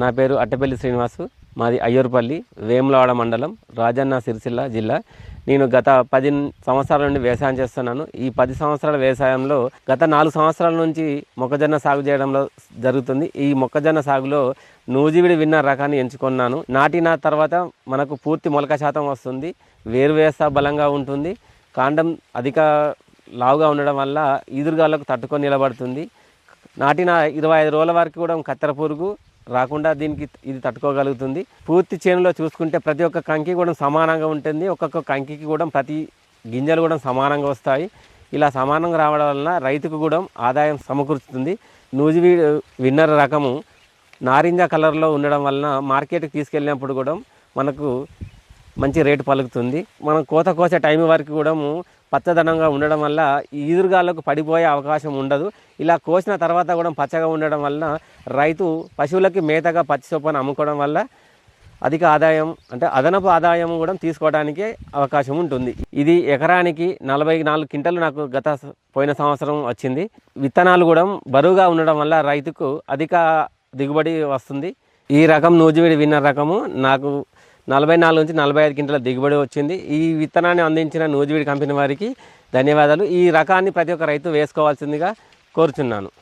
నా పేరు అట్టపల్లి శ్రీనివాసు. మాది అయ్యూరుపల్లి వేములవాడ మండలం రాజన్న సిరిసిల్ల జిల్లా. నేను గత పది సంవత్సరాల నుండి వ్యవసాయం చేస్తున్నాను. ఈ పది సంవత్సరాల వ్యవసాయంలో గత నాలుగు సంవత్సరాల నుంచి మొక్కజొన్న సాగు చేయడంలో జరుగుతుంది. ఈ మొక్కజొన్న సాగులో నూజివిడి విన్న రకాన్ని ఎంచుకున్నాను. నాటిన తర్వాత మనకు పూర్తి మొలక శాతం వస్తుంది. వేరు వేస్త బలంగా ఉంటుంది. కాండం అధిక లావుగా ఉండడం వల్ల ఈదురుగాలకు తట్టుకొని నిలబడుతుంది. నాటిన ఇరవై ఐదు రోజుల వరకు కూడా కత్తెర పురుగు రాకుండా దీనికి ఇది తట్టుకోగలుగుతుంది. పూర్తి చేనులో చూసుకుంటే ప్రతి ఒక్క కంకి కూడా సమానంగా ఉంటుంది. ఒక్కొక్క కంకికి కూడా ప్రతి గింజలు కూడా సమానంగా వస్తాయి. ఇలా సమానంగా రావడం వలన రైతుకు కూడా ఆదాయం సమకూరుస్తుంది. నూజివీ విన్నర్ రకము నారింజ కలర్లో ఉండడం వలన మార్కెట్కి తీసుకెళ్ళినప్పుడు కూడా మనకు మంచి రేటు పలుకుతుంది. మనం కోత కోసే టైం వరకు కూడా పచ్చదనంగా ఉండడం వల్ల ఈదురుగాలకు పడిపోయే అవకాశం ఉండదు. ఇలా కోసిన తర్వాత కూడా పచ్చగా ఉండడం వల్ల రైతు పశువులకి మేతగా పచ్చి చొప్పున అమ్ముకోవడం వల్ల అధిక ఆదాయం అంటే అదనపు ఆదాయం కూడా తీసుకోవడానికి అవకాశం ఉంటుంది. ఇది ఎకరానికి నలభై నాలుగు క్వింటలు నాకు గత పోయిన సంవత్సరం వచ్చింది. విత్తనాలు కూడా బరువుగా ఉండడం వల్ల రైతుకు అధిక దిగుబడి వస్తుంది. ఈ రకం నూజివీడి విన్న రకము నాకు నలభై నాలుగు నుంచి నలభై ఐదు క్వింటల దిగుబడి వచ్చింది. ఈ విత్తనాన్ని అందించిన నూజివీడి కంపెనీ వారికి ధన్యవాదాలు. ఈ రకాన్ని ప్రతి ఒక్క రైతు వేసుకోవాల్సిందిగా కోరుచున్నాను.